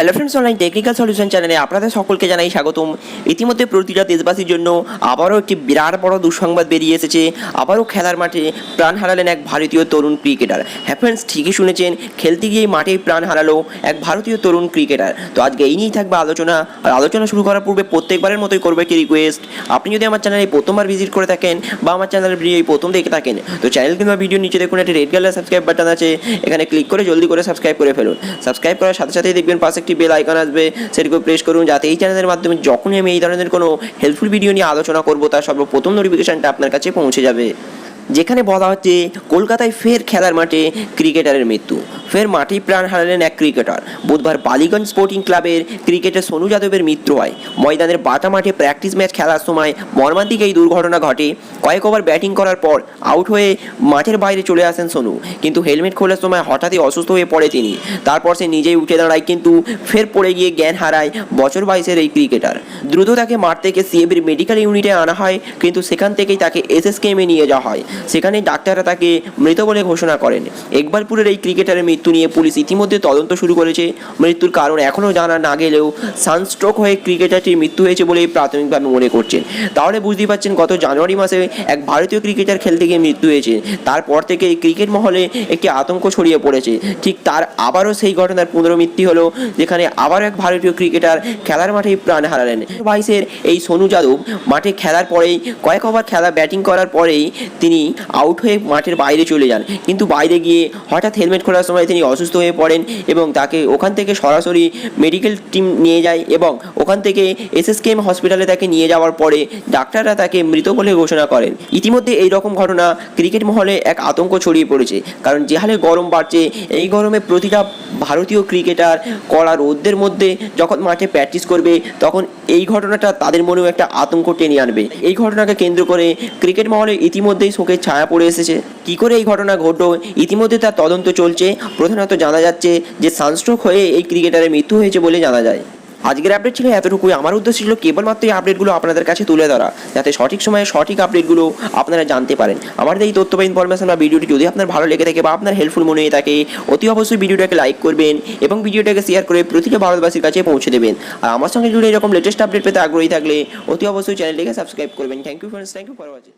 Hello friends online technical solution চ্যানেলে আপনাদের সকলকে জানাই স্বাগতম। ইতিমধ্যে প্রতিটা দেশবাসীর জন্য আবারও একটি বিরাট বড় দুঃসংবাদ বেরিয়ে এসেছে। আবারও খেলার মাঠে প্রাণ হারালেন এক ভারতীয় তরুণ ক্রিকেটার হ্যাঁ ফ্রেন্ডস ঠিকই শুনেছেন, খেলতে গিয়ে মাঠে প্রাণ হারালো এক ভারতীয় তরুণ ক্রিকেটার তো আজকে এই নিয়েই থাকবে আলোচনা। আর আলোচনা শুরু করার পূর্বে প্রত্যেকবারের মতোই করবে একটি রিকোয়েস্ট আপনি যদি আমার চ্যানেলে প্রথমবার ভিজিট করে থাকেন বা আমার চ্যানেলের ভিডিও প্রথম দেখে থাকেন, তো চ্যানেল কিংবা ভিডিও নিচে দেখুন, একটি রেড কালার সাবস্ক্রাইব বাটন আছে। এখানে ক্লিক করে জলদি করে সাবস্ক্রাইব করে ফেলুন। সাবস্ক্রাইব করার সাথে সাথেই দেখবেন পাশে একটি বেল আইকন আসবে, সেটিকে প্রেস করুন যাতে এই চ্যানেলের মাধ্যমে যখনই আমি এই ধরনের কোনো হেল্পফুল ভিডিও নিয়ে আলোচনা করব, তার সর্বপ্রথম নোটিফিকেশনটা আপনার কাছে পৌঁছে যাবে। যেখানে বলা হচ্ছে কলকাতায় ফের খেলার মাঠে ক্রিকেটারের মৃত্যু। ফের মাঠেই প্রাণ হারালেন এক ক্রিকেটার। বুধবার বালিগঞ্জ স্পোর্টিং ক্লাবের ক্রিকেটার সোনু যাদবের মৃত্যু হয়। ময়দানের বাটা মাঠে প্র্যাকটিস ম্যাচ খেলার সময় মর্মান্তিক এই দুর্ঘটনা ঘটে। কয়েক ওভার ব্যাটিং করার পর আউট হয়ে মাঠের বাইরে চলে আসেন সোনু। কিন্তু হেলমেট খোলার সময় হঠাৎই অসুস্থ হয়ে পড়ে তিনি। তারপর সে নিজেই উঠে দাঁড়ায় কিন্তু ফের পড়ে গিয়ে জ্ঞান হারায় বছর বাইশের এই ক্রিকেটার। দ্রুত তাকে মাঠ থেকে সিএবির মেডিকেল ইউনিটে আনা হয়, কিন্তু সেখান থেকেই তাকে এসএসকেএমে নিয়ে যাওয়া হয়। সেখানে ডাক্তাররা তাকে মৃত বলে ঘোষণা করেন। একবারপুরের এই ক্রিকেটারের মৃত্যু নিয়ে পুলিশ ইতিমধ্যে তদন্ত শুরু করেছে। মৃত্যুর কারণ এখনও জানা না গেলেও সানস্ট্রোক হয়ে ক্রিকেটারটির মৃত্যু হয়েছে বলেই প্রাথমিকভাবে মনে করছেন। তাহলে বুঝতেই পারছেন গত জানুয়ারি মাসে এক ভারতীয় ক্রিকেটার খেলতে গিয়ে মৃত্যু হয়েছে। তারপর থেকে ক্রিকেট মহলে একটি আতঙ্ক ছড়িয়ে পড়েছে। ঠিক তার আবারও সেই ঘটনার পুনরাবৃত্তি হলো, যেখানে আবার এক ভারতীয় ক্রিকেটার খেলার মাঠেই প্রাণ হারালেন। বাইশের এই সোনু যাদব মাঠে খেলার পরেই কয়েক ওভার খেলা ব্যাটিং করার পরেই তিনি আউট হয়ে মাঠের বাইরে চলে যান। কিন্তু বাইরে গিয়ে হঠাৎ হেলমেট খোলার সময় তিনি অসুস্থ হয়ে পড়েন এবং তাকে ওখান থেকে সরাসরি মেডিকেল টিম নিয়ে যায় এবং ওখান থেকে এসএসকেএম হসপিটালে তাকে নিয়ে যাওয়ার পরে ডাক্তাররা তাকে মৃত বলে ঘোষণা করেন। ইতিমধ্যে এই রকম ঘটনা ক্রিকেট মহলে এক আতঙ্ক ছড়িয়ে পড়েছে। কারণ যে হারে গরম বাড়ছে, এই গরমে প্রতিটা ভারতীয় ক্রিকেটার কড়া রোদ্দের মধ্যে যখন মাঠে প্র্যাকটিস করবে, তখন এই ঘটনাটা তাদের মনেও একটা আতঙ্ক টেনে আনবে। এই ঘটনাকে কেন্দ্র করে ক্রিকেট মহলে ইতিমধ্যেই শোকের ছায়া পড়ে এসেছে। কি করে এই ঘটনা ঘটল? ইতিমধ্যে তার তদন্ত চলছে। প্রধানত জানা যাচ্ছে যে, সানস্ট্রোক হয়ে এই ক্রিকেটারের মৃত্যু হয়েছে বলে জানা যায়। আজকের আপডেট ছিল এতটুকুই। আমার উদ্দেশ্য ছিল কেবলমাত্র এই আপডেটগুলো আপনাদের কাছে তুলে ধরা, যাতে সঠিক সময়ে সঠিক আপডেটগুলো আপনারা জানতে পারেন। আমাদের এই তথ্য বা ইনফরমেশন বা ভিডিওটি যদি আপনার ভালো লেগে থাকে বা আপনার হেল্পফুল মনে হয়ে থাকে, অতি অবশ্যই ভিডিওটাকে লাইক করবেন এবং ভিডিওটাকে শেয়ার করে প্রতিটা ভারতবাসীর কাছে পৌঁছে দেবেন। আর আমার সঙ্গে জুড়ে এরকম লেটেস্ট আপডেট পেতে আগ্রহী থাকলে অতি অবশ্যই চ্যানেলটিকে সাবস্ক্রাইব করবেন। Thank you friends thank you for watching